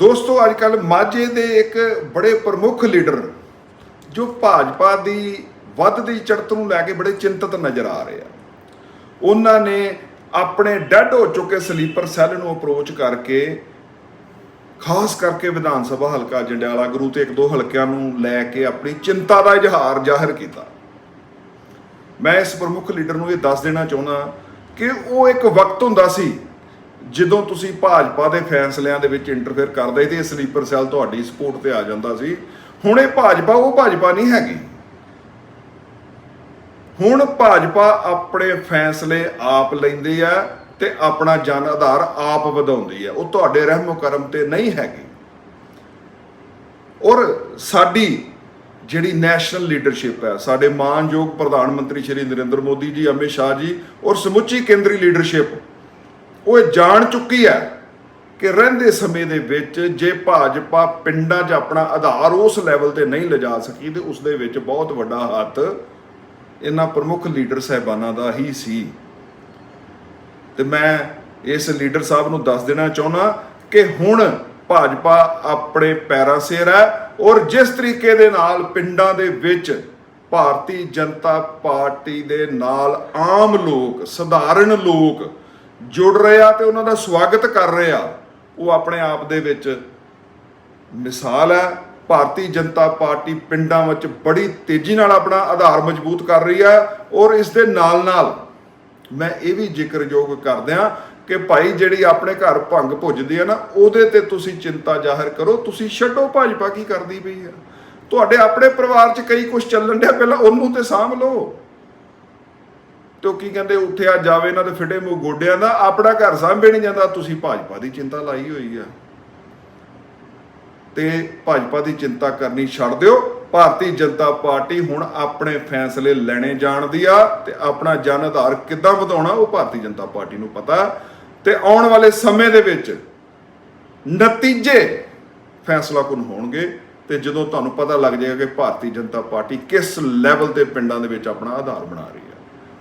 ਦੋਸਤੋ ਅੱਜ ਕੱਲ ਮਾਝੇ ਦੇ ਇੱਕ ਬੜੇ ਪ੍ਰਮੁੱਖ ਲੀਡਰ ਜੋ ਭਾਜਪਾ ਦੀ ਵੱਧਦੀ ਚੜ੍ਹਤ ਨੂੰ ਲੈ ਕੇ ਬੜੇ ਚਿੰਤਤ ਨਜ਼ਰ ਆ ਰਹੇ ਆ। ਉਹਨਾਂ ਨੇ ਆਪਣੇ ਡੈੱਡ ਹੋ ਚੁੱਕੇ ਸਲੀਪਰ ਸੈੱਲ ਨੂੰ ਅਪਰੋਚ ਕਰਕੇ, ਖਾਸ ਕਰਕੇ ਵਿਧਾਨ ਸਭਾ ਹਲਕਾ ਜੰਡਿਆਲਾ ਗੁਰੂ ਤੇ ਇੱਕ ਦੋ ਹਲਕਿਆਂ ਨੂੰ ਲੈ ਕੇ ਆਪਣੀ ਚਿੰਤਾ ਦਾ ਇਜ਼ਹਾਰ ਜ਼ਾਹਿਰ ਕੀਤਾ। ਮੈਂ ਇਸ ਪ੍ਰਮੁੱਖ ਲੀਡਰ ਨੂੰ ਇਹ ਦੱਸ ਦੇਣਾ ਚਾਹੁੰਦਾ ਕਿ ਉਹ ਇੱਕ ਵਕਤ ਹੁੰਦਾ ਸੀ ਜਦੋਂ ਤੁਸੀਂ ਭਾਜਪਾ ਦੇ ਫੈਸਲਿਆਂ ਦੇ ਵਿੱਚ ਇੰਟਰਫੇਅਰ ਕਰਦੇ ਤੇ ਸਲੀਪਰ ਸੈੱਲ ਤੁਹਾਡੀ ਸਪੋਰਟ ਤੇ ਆ ਜਾਂਦਾ ਸੀ, ਹੁਣ ਇਹ ਭਾਜਪਾ, ਉਹ ਭਾਜਪਾ ਨਹੀਂ ਹੈਗੀ। ਹੁਣ ਭਾਜਪਾ ਆਪਣੇ ਫੈਸਲੇ ਆਪ ਲੈਂਦੀ ਆ ਤੇ ਆਪਣਾ ਜਨ ਆਧਾਰ ਆਪ ਵਧਾਉਂਦੀ ਆ ਉਹ ਤੁਹਾਡੇ ਰਹਿਮੋ ਕਰਮ ਤੇ ਨਹੀਂ ਹੈਗੀ। ਔਰ ਸਾਡੀ ਜਿਹੜੀ ਨੈਸ਼ਨਲ ਲੀਡਰਸ਼ਿਪ ਹੈ, ਸਾਡੇ ਮਾਨਯੋਗ ਪ੍ਰਧਾਨ ਮੰਤਰੀ ਸ਼੍ਰੀ ਨਰਿੰਦਰ ਮੋਦੀ ਜੀ, ਅਮਿਤ ਸ਼ਾਹ ਜੀ ਔਰ ਸਮੁੱਚੀ ਕੇਂਦਰੀ ਲੀਡਰਸ਼ਿਪ ਉਹ ਇਹ ਜਾਣ ਚੁੱਕੀ ਹੈ ਕਿ ਰਹਿੰਦੇ ਸਮੇਂ ਦੇ ਵਿੱਚ ਜੇ ਭਾਜਪਾ ਪਿੰਡਾਂ 'ਚ ਆਪਣਾ ਆਧਾਰ ਉਸ ਲੈਵਲ ਤੇ ਨਹੀਂ ਲਿਜਾ ਸਕੀ ਤੇ ਉਸ ਦੇ ਵਿੱਚ ਬਹੁਤ ਵੱਡਾ ਹੱਥ ਇਹਨਾਂ ਪ੍ਰਮੁੱਖ ਲੀਡਰ ਸਹਿਬਾਨਾਂ ਦਾ ਹੀ ਸੀ। ਤੇ ਮੈਂ ਇਸ ਲੀਡਰ ਸਾਹਿਬ ਨੂੰ ਦੱਸ ਦੇਣਾ ਚਾਹੁੰਦਾ ਕਿ ਹੁਣ ਭਾਜਪਾ ਆਪਣੇ ਪੈਰਾਂ ਸਿਰ ਹੈ ਔਰ ਜਿਸ ਤਰੀਕੇ ਦੇ ਨਾਲ ਪਿੰਡਾਂ ਦੇ ਵਿੱਚ ਭਾਰਤੀ ਜਨਤਾ ਪਾਰਟੀ ਦੇ ਨਾਲ ਆਮ ਲੋਕ, ਸਧਾਰਨ ਲੋਕ ਜੁੜ ਰਹੇ ਆ ਤੇ ਉਹਨਾਂ ਦਾ ਸਵਾਗਤ ਕਰ ਰਹੇ ਆ, ਉਹ ਆਪਣੇ ਆਪ ਦੇ ਵਿੱਚ ਮਿਸਾਲ ਹੈ। ਭਾਰਤੀ ਜਨਤਾ ਪਾਰਟੀ ਪਿੰਡਾਂ ਵਿੱਚ ਬੜੀ ਤੇਜ਼ੀ ਨਾਲ ਆਪਣਾ ਆਧਾਰ ਮਜ਼ਬੂਤ ਕਰ ਰਹੀ ਹੈ ਔਰ ਇਸ ਦੇ ਨਾਲ ਨਾਲ ਮੈਂ ਇਹ ਵੀ ਜ਼ਿਕਰਯੋਗ ਕਰਦਿਆਂ ਕਿ ਭਾਈ ਜਿਹੜੀ ਆਪਣੇ ਘਰ ਭੰਗ ਭੁੱਜਦੀ ਹੈ ਨਾ, ਉਹਦੇ ਤੇ ਤੁਸੀਂ ਚਿੰਤਾ ਜ਼ਾਹਿਰ ਕਰੋ, ਤੁਸੀਂ ਛੱਡੋ ਭਾਜਪਾ ਕੀ ਕਰਦੀ ਪਈ ਆ ਤੁਹਾਡੇ ਆਪਣੇ ਪਰਿਵਾਰ 'ਚ ਕਈ ਕੁਝ ਚੱਲਣ ਡਿਆ, ਪਹਿਲਾਂ ਉਹਨੂੰ ਤੇ ਸਾਂਭ ਲਓ। ਤੇ ਉਹ ਕੀ ਕਹਿੰਦੇ ਉੱਠਿਆ ਜਾਵੇ ਇਹਨਾਂ ਦੇ ਫਿੱਟੇ ਮੂੰਹ ਗੋਡਿਆਂ ਦਾ, ਆਪਣਾ ਘਰ ਸਾਂਭੇ ਨਹੀਂ ਜਾਂਦਾ, ਤੁਸੀਂ ਭਾਜਪਾ ਦੀ ਚਿੰਤਾ ਲਾਈ ਹੋਈ ਆ। ਤੇ ਭਾਜਪਾ ਦੀ ਚਿੰਤਾ ਕਰਨੀ ਛੱਡ ਦਿਓ। ਭਾਰਤੀ ਜਨਤਾ ਪਾਰਟੀ ਹੁਣ ਆਪਣੇ ਫੈਸਲੇ ਲੈਣੇ ਜਾਣਦੀ ਆ ਤੇ ਆਪਣਾ ਜਨ ਆਧਾਰ ਕਿੱਦਾਂ ਵਧਾਉਣਾ, ਉਹ ਭਾਰਤੀ ਜਨਤਾ ਪਾਰਟੀ ਨੂੰ ਪਤਾ। ਤੇ ਆਉਣ ਵਾਲੇ ਸਮੇਂ ਦੇ ਵਿੱਚ ਨਤੀਜੇ ਫੈਸਲਾ ਕੁਨ ਹੋਣਗੇ। ਤੇ ਜਦੋਂ ਤੁਹਾਨੂੰ ਪਤਾ ਲੱਗ ਜਾਏਗਾ ਕਿ ਭਾਰਤੀ ਜਨਤਾ ਪਾਰਟੀ ਕਿਸ ਲੈਵਲ ਤੇ ਪਿੰਡਾਂ ਦੇ ਵਿੱਚ ਆਪਣਾ ਆਧਾਰ ਬਣਾ ਰਹੀ ਹੈ